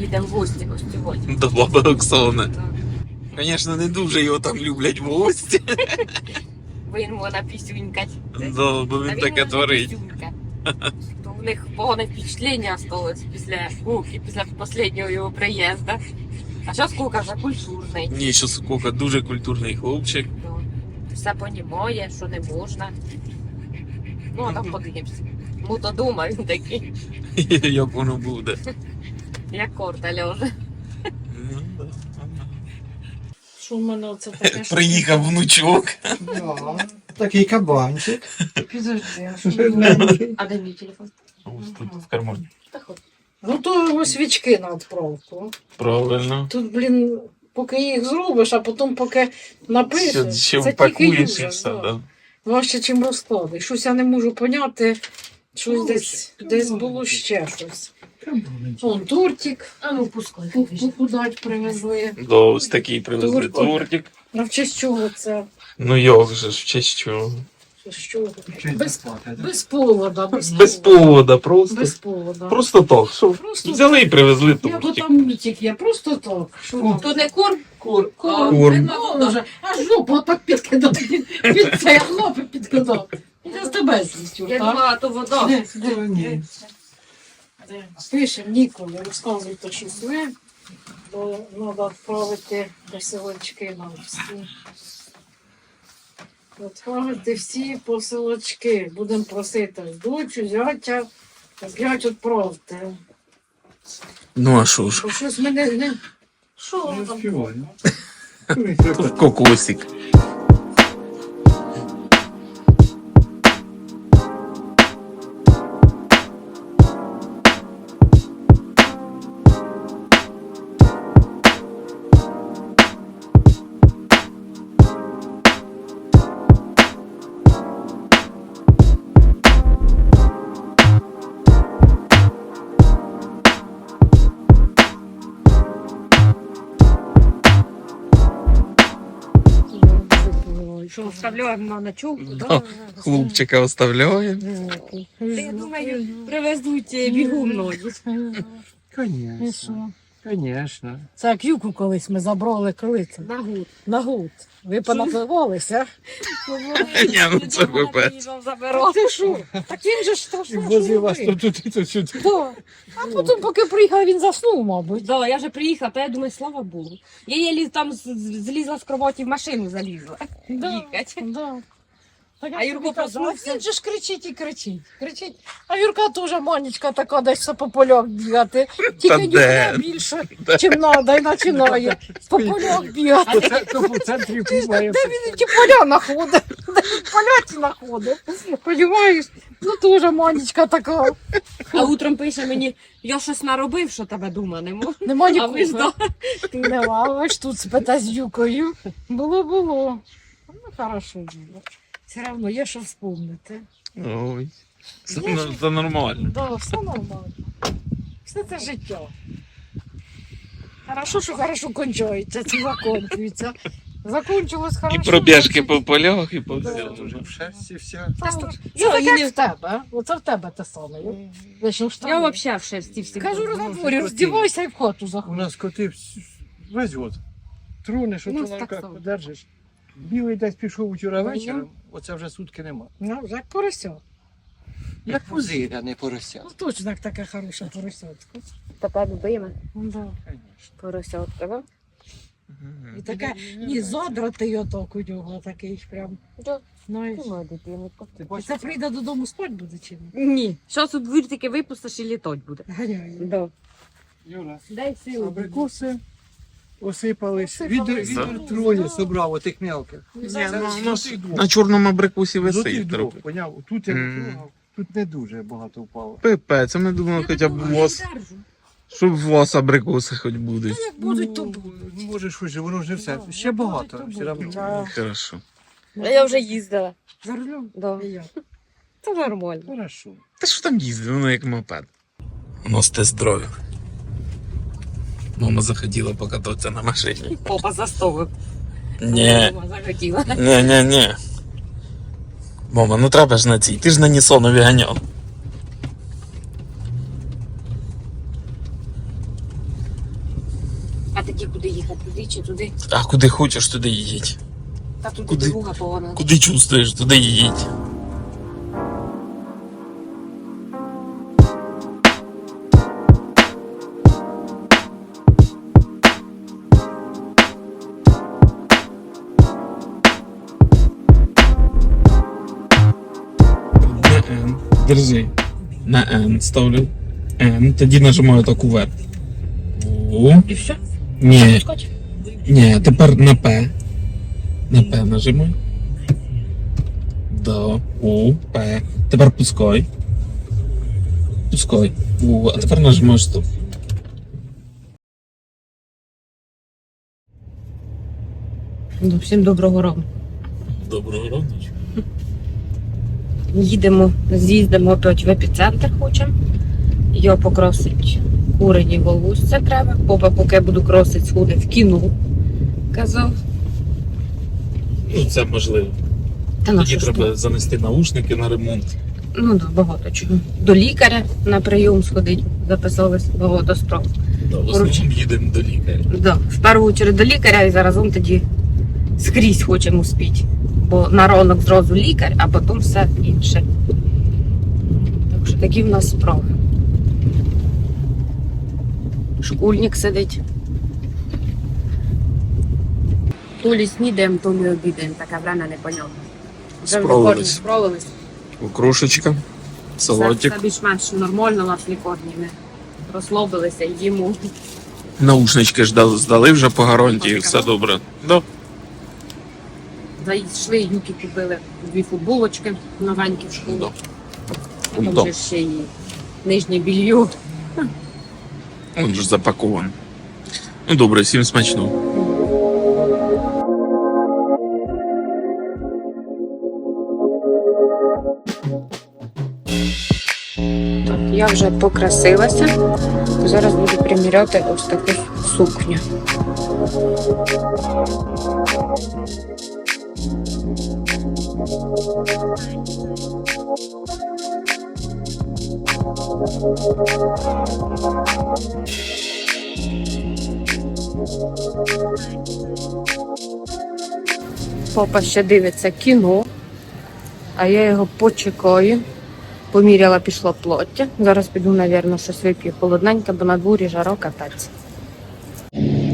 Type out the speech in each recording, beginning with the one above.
Їде в гості гостювати. До баби Оксани. Звісно, не дуже його там люблять в гості. Бо він вона пісюнькать. Да, бо він таке творить. То в них погане впечатлення осталось після Куки, після останнього його приїзду. А зараз Кука вже культурний. Ні, що Кука дуже культурний хлопчик. Ну, Все понімає, що не можна. Ну, а там подивимося. Ну, то дума він такий, Як воно буде. Як корта. Ну, да. Що в мене оце таке? що- Приїхав внучок. Да, такий кабанчик. Підожди, а що в мене? А де мій телефон? Ось тут в кармані. Та хоч. Ну то ось свічки на відправку. Правильно. Тут, блін, поки їх зробиш, а потім поки напишеш, Ще, впакуєш і все, да. Важче, чим розклади. Щось я не можу поняти. Щось Ну, десь, десь було ще щось. Вон тортик, А ну, пускай. похудать привезли. Да, ось такий привезли Тортик. тортик. А в честь чого це? Ну як же ж, в честь чого? З чого? Без, без повода, без, Без повода, просто. Без повода. Просто так. Що? Просто Взяли і привезли Я то тортик. там мітик, я просто так. Що там? То не кур? Кур. Кур. Кур. Ну, вже, аж жопу так підкидав, під, це, лопи підкидав. Я з тебе злістю, Я так? думала, вода. Та ні. Де? Пишем ніколи, розказуйте щось ви, бо треба відправити посилочки на всі. Відправити всі посилочки. Будемо просити дочу, зятя, зять відправте. Ну а що ж? Бо щось мене не... Що там? кокосик. Що, оставляємо на ночовку? Да. Хлопчика оставляємо. Я думаю, привезуть бігумною. Конечно. Конечно. Це як юку колись ми забрали коли це? На гуд. На гуд. Ви понапливалися? Ні, ну це випадь. Ти що? Так він же ж то І що возив вас то тут, то сюди. Да. А потім, поки приїхав, він заснув, мабуть. Да, я вже приїхала, то я думаю, слава Богу. Я єлі там з- з- злізла з кроваті в машину залізла. Їхать. Да. А Юрко проснувся? Він же ж кричить і кричить. кричить. А Юрка теж манічка така десь по полях бігати. Тільки де? більше, чим треба, і починає. По полях бігати. Це то центрі. Де він ті поля знаходить? Де він поля ті знаходить? Понімаєш? Ну теж манічка така. А утром пише мені, я щось наробив, що тебе дома не можу. Нема нікого. Ти не лавиш тут спита з юкою. Було, було. Ну, хорошо було. Все одно є що вспомнити. Ой. Це, ну, це нормально. Да, все нормально. Все це життя. Хорошо, що хорошо кончається, це закінчується. Закончилось І хорошо. пробіжки по полях, і по Да. всьому. Вже в шерсті все. Це, Та, це так, як в тебе. Оце в тебе те саме. Вийшов штани. Я взагалі в шерсті всі. Кажу, на роздівайся і в хату У заходь. нас коти вс- весь год. Труни, що У ти нас на так само. подержиш. Білий десь пішов вчора Ну, вечором, оце вже сутки нема. Ну, як порося. Як пузиря, не порося. Ну, точно як таке хороше поросятко. Така любима Да. Конечно. поросятка, да? І таке, ні, задратий оток у нього такий прям. Да. Знаєш. Ти І бачиш, це прийде додому спать буде чи ні? Ні. Зараз у двір тільки випустиш і літать буде. Ганяє. Да. Юра, Дай силу. абрикоси осипались. Осипались. Відер, відер троє собрав отих мелких. Ні, Це ну, з отих двох. на чорному абрикусі З отих висить двох, трохи. поняв? Тут я Мгм. потрогав, тут не дуже багато впало. Пипе, це ми думали, хоча б у вас, щоб у вас абрикоси хоч будуть. Як будуть, то Ну, будуть. Може, що ж, воно не все. Ще багато, все одно. А, Хорошо. А я вже їздила. За рулем? Да. І я. Це нормально. Хорошо. Та що там їздить, воно як мопед. У нас тест-драйв. Мама захотіла покататися на машині. Попа застовив. Ні, Мама захотіла. ні, ні, ні. Мама, ну треба ж на цій. Ти ж на Нісонові ганяв. А такі куди їхати? Туди чи туди? А куди хочеш, туди їдь. Та туди Куди? дорога повна. Куди чувствуєш, туди їдь. На N ставлю. N. Тоді нажимаю так уверх. О. І все? Ні, ні, тепер на П. На П нажимай. Да. У, П. Тепер пускай. Пускай. У, а тепер нажимаєш стоп. Ну, всім доброго ранку. Доброго ранку. Їдемо, з'їздимо опять в епіцентр хочемо. Його покрасить курені волосся треба. Попа, поки я буду кросити, сходить в кіно. Казав. Ну, це можливо. Та на Тоді що ж треба ти? занести наушники на ремонт. Ну да, багато чого. До лікаря на прийом сходить, записалась багато справ. Да, в Коротше. основному їдемо до лікаря. Да, в першу чергу до лікаря і заразом тоді скрізь хочемо успіти. Бо на ранок зразу лікар, а потім все інше. Так що такі в нас справи. Школьник сидить. То лі снідаємо, то не обідаємо. Така врана непонятна. Вже в Справились. справились. Окрошечка, Все, салатик. все більш-менш нормально у нас в лікарні. Ми розслабилися, їмо. Наушнички ж дали- здали вже по гарантії, все добре. Да. Зайшли, юки купили дві футболочки новенькі в школу. Да. Там же ще й нижнє більйо. Он ж запакований. Ну добре, всім смачно. Я вже покрасилася. Зараз буду приміряти ось таку сукню. Папа ще дивиться кіно, а я його почекаю. Поміряла, пішло плоття. Зараз піду, мабуть, щось вип'ю холодненьке, бо на дворі жаро кататься.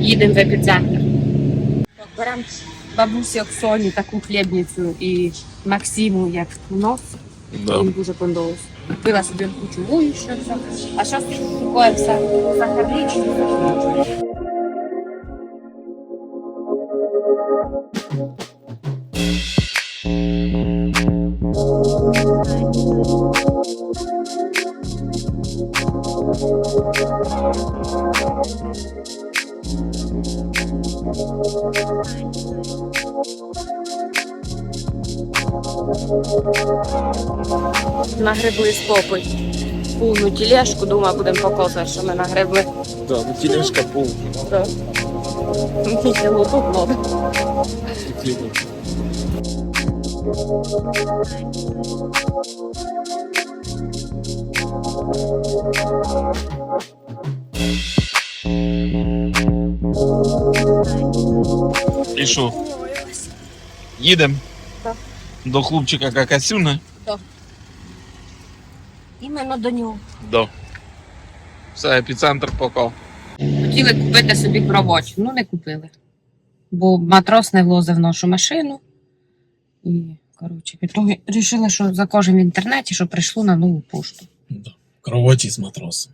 Їдемо в епіцентр. Беремо бабусі Оксоні таку хлібницю і Максиму, як у нас. Да. Їм дуже подобалось. Купила собі кучову ще все. А зараз купуємо все заграничне. Нагребли з попою. Повну тілешку, думаю, будемо показувати, що ми нагребли. Да, ну тележка пол. Да. Лоток надо. І що? Їдемо Так. до хлопчика Какасюна. Іменно до нього. Да. Все, епіцентр пока. Хотіли купити собі кровать, ну не купили. Бо матрос не влозив в нашу машину. І, коротше, вирішили, що закажемо в інтернеті, що прийшло на нову пошту. Да. Кроваті з матросом.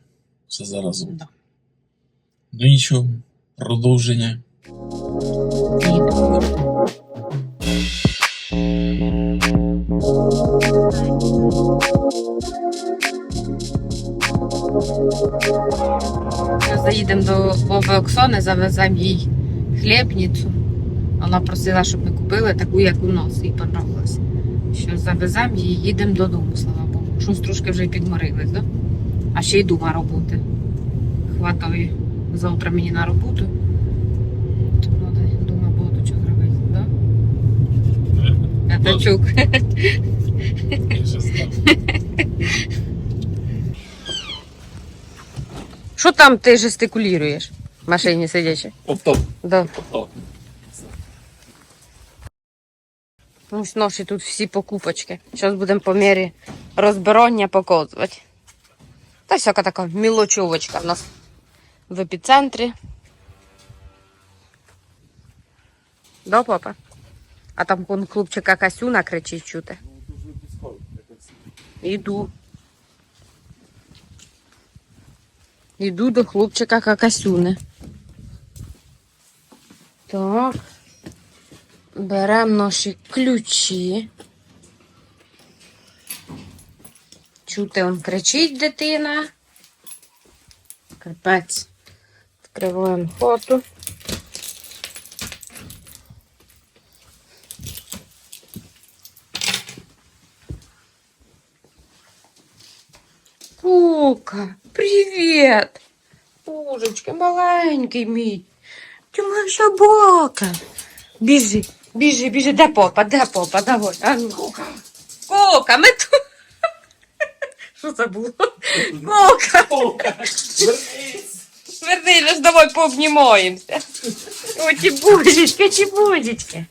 Все зараз. Да. Ну нічого, продовження. Їдемо. Заїдемо до Вови Оксани, завеземо їй хлібницю. Вона просила, щоб ми купили таку, як у нас, їй понравилось. Що завеземо її, їдемо додому, слава Богу. Щось трошки вже підморились, да? А ще й дума роботи. Хватає завтра мені на роботу. Тут треба дома багато чого зробити, да? П'ятачок. Так. Що там ти жестикулюєш? В машині сидячи. Оп-топ. Да. Оп. Ось наші тут всі покупочки. Зараз будемо по мірі розбирання показувати. Та всяка така мілочовочка в нас в епіцентрі. Да, папа? А там вон хлопчика Касюна кричить чути. Іду. Іду до хлопчика Какасюни. Так. Беремо наші ключі. Чути, он кричить дитина. Капець. Відкриваємо хату. Кука, привіт! Божечки, маленький мій. Ти моя собака. Біжи, біжи, біжи. Де попа, де попа? Давай. А ну. Кука. Кука, ми тут. Що це було? Кука. Верни, ж давай пообнімаємося. О, ті божечки, ті божечки.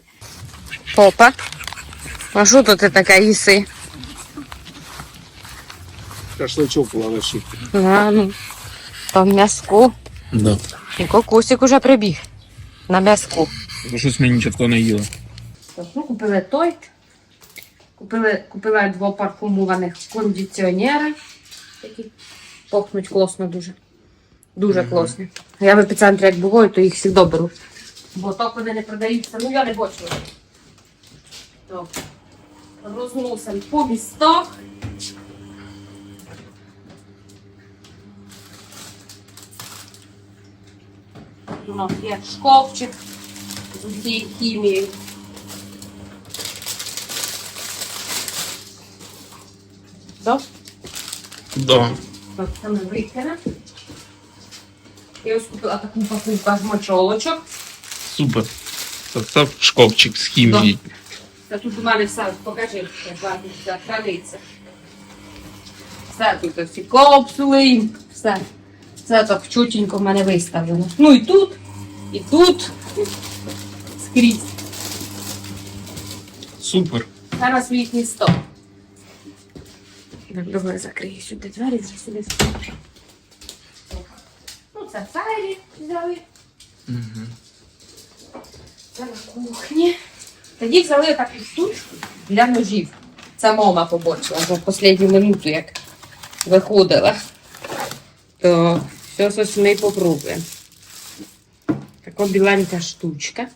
Попа. А що тут ти така їси? Шашличок лаваші. На, ну. Там м'язку. Да. І кокусик уже прибіг. На м'язку. Бо щось мені нічого не їло. Ну, купили той. Купили, купила два парфумованих кондиціонера. Такі пахнуть класно дуже. Дуже класно. Я в епіцентрі як буваю, то їх завжди беру. Бо так вони не продаються. Ну я не бачила. Так. Розносимо по містах. У нас є шкафчик з усією хімією. Да? Да. Так, це ми викинемо. Я ось купила таку пакунку з мочолочок. Супер. Так, це шкафчик з хімією. Та тут у мене все, покажи, як храниться. Все тут всі капсули, все. Все так чутенько в мене виставлено. Ну і тут, і тут. Скрізь. Супер. Це на свій стол. Так, закрию сюди двері, зараз сюди скажу. Ну, це файрі взяли. Угу. Це на кухні. Тоді взяли таку штучку для ножів. Це мама побачила вже в останню минуту, як виходила. То все ось ми попробуємо. Така біленька штучка.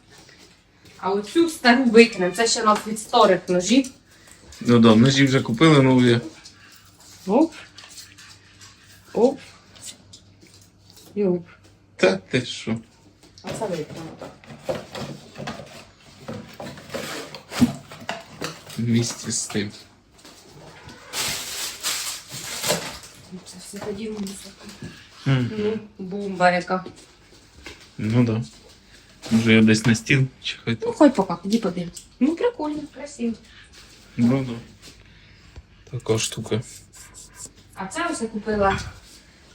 А оцю стару викинемо. Це ще у нас від старих ножів. Ну да, ножі вже купили нові. Оп. Оп. І оп. Та ти що? А це викинемо так. Вместе з тим. Це все тоді в мусорку. Ну, бомба яка. Ну да. Може я десь на стіл чи хай Ну, так. хоч поки, іди подивимось. Ну, прикольно, красиво. Ну да. Така штука. А це ось я купила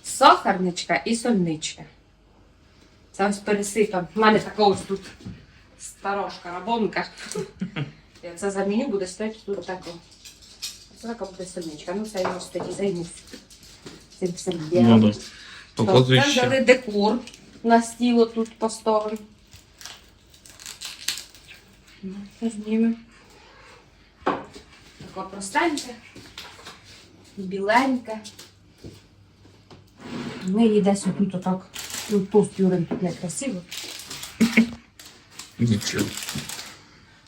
сахарничка і сольничка. Це ось пересипам. У мене така ось тут старошка рабонка. Я це заміню, буде стояти тут отако. Це така буде сольничка. Ну, це я ось тоді займусь. Цим всім Ну ділом. да. Показуй ще. взяли декор на стіл тут поставимо. Ну, це знімемо. Така простенька, біленька. Ми її десь тут отак. Тут постюрим тут не красиво. Нічого.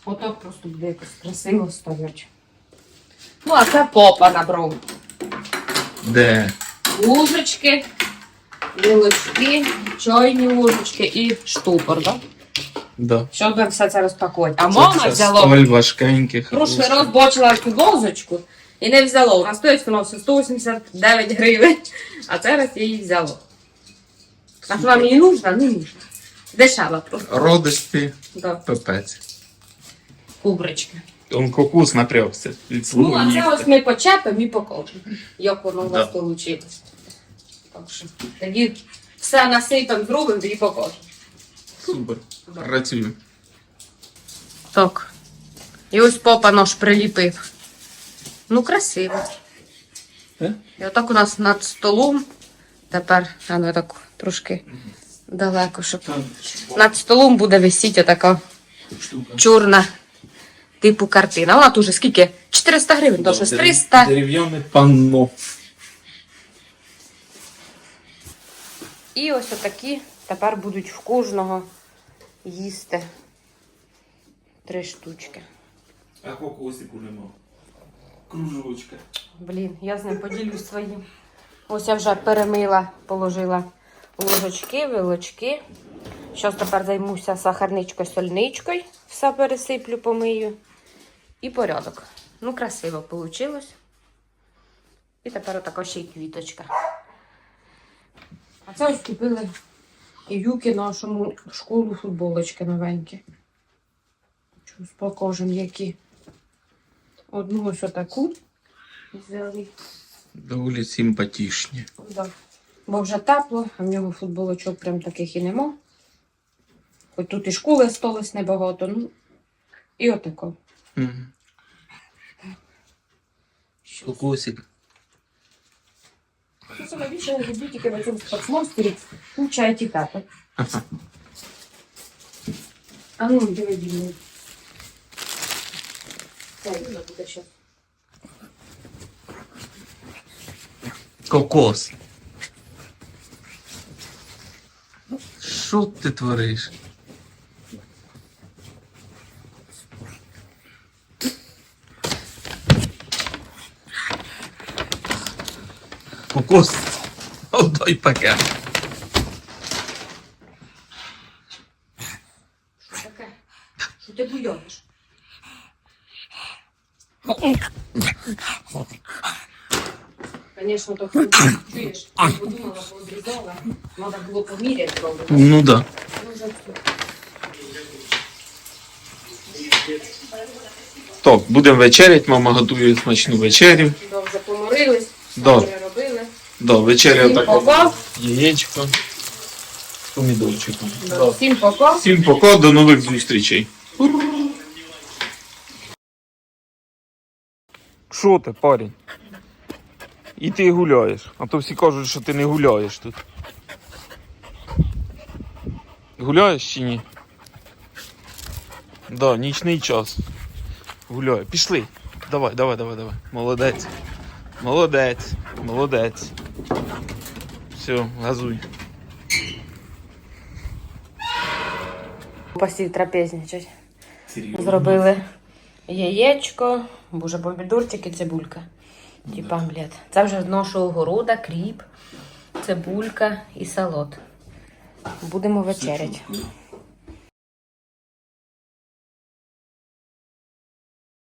Отак просто буде якось красиво стоять. Ну, а це попа набрав. Де? Ложечки, вилочки, чайні ложечки і штупор, так? Да. Щоб все це розпакувати. А мама взяла Столь важкенький, прошлий раз бачила цю дозочку і не взяла. Вона стоїть воно все 189 гривень, а зараз я її взяла. А що вам її нужна? Не нужна. Дешева просто. Родисті Да. пепець. Кубричка. Он кокус напрягся від Ну, а це їсти. ось ми почепимо і покажемо, як воно у Да. вас вийшло. Так що тоді Все насипемо, зробимо і покажемо. Супер. Працюємо. Так. І ось попа наш приліпив. Ну, красиво. Е? І отак у нас над столом. Тепер, а ну так трошки далеко, щоб. Над столом буде висіти така Штука. чорна типу картина. Вона дуже скільки? 400 гривень, то щось 300. Дерев'яне панно. І ось отакі тепер будуть в кожного їсти три штучки. А кокосику нема. Кружочка. Блін, я з ним поділюсь своїм. Ось я вже перемила, положила ложечки, вилочки. Зараз тепер займуся сахарничкою, сольничкою. Все пересиплю, помию. І порядок. Ну, красиво вийшло. І тепер отака ще й квіточка. А це ось купили і Юки нашому школу футболочки новенькі. Чус покажем, які. Одну ось отаку взяли. Доволі симпатичні. Да. Бо вже тепло, а в нього футболочок прям таких і нема. Хоч тут і школи столись небагато, ну і отако. Угу. Кокосик. Що саме більше я люблю тільки в цьому спортмонстері куча етикеток. Ага. А ну, диви, диви. Це видно буде ще. Кокос. Що ти твориш? Кокос. Отдай пакет. Що таке? Що ти буйовиш? Звісно, то чуєш, подумала, пообрізала. Треба було поміряти робити. Ну да. Ну. Так, будемо вечерять, мама готує смачну вечерю. Вже поморились, Да. Да, вечеря Всім така. Яєчко. З помідорчиком. Да. Всім пока. Всім пока, до нових зустрічей. Що ти, парень? І ти гуляєш. А то всі кажуть, що ти не гуляєш тут. Гуляєш чи ні? Да, нічний час. Гуляю. Пішли. Давай, давай, давай, давай. Молодець. Молодець. Молодець. Все, газуй. Посів трапезничать. Зробили яєчко, боже, помідорчик і цибулька. Типа омлет. Це вже ношу огорода, кріп, цибулька і салат. Будемо вечерять.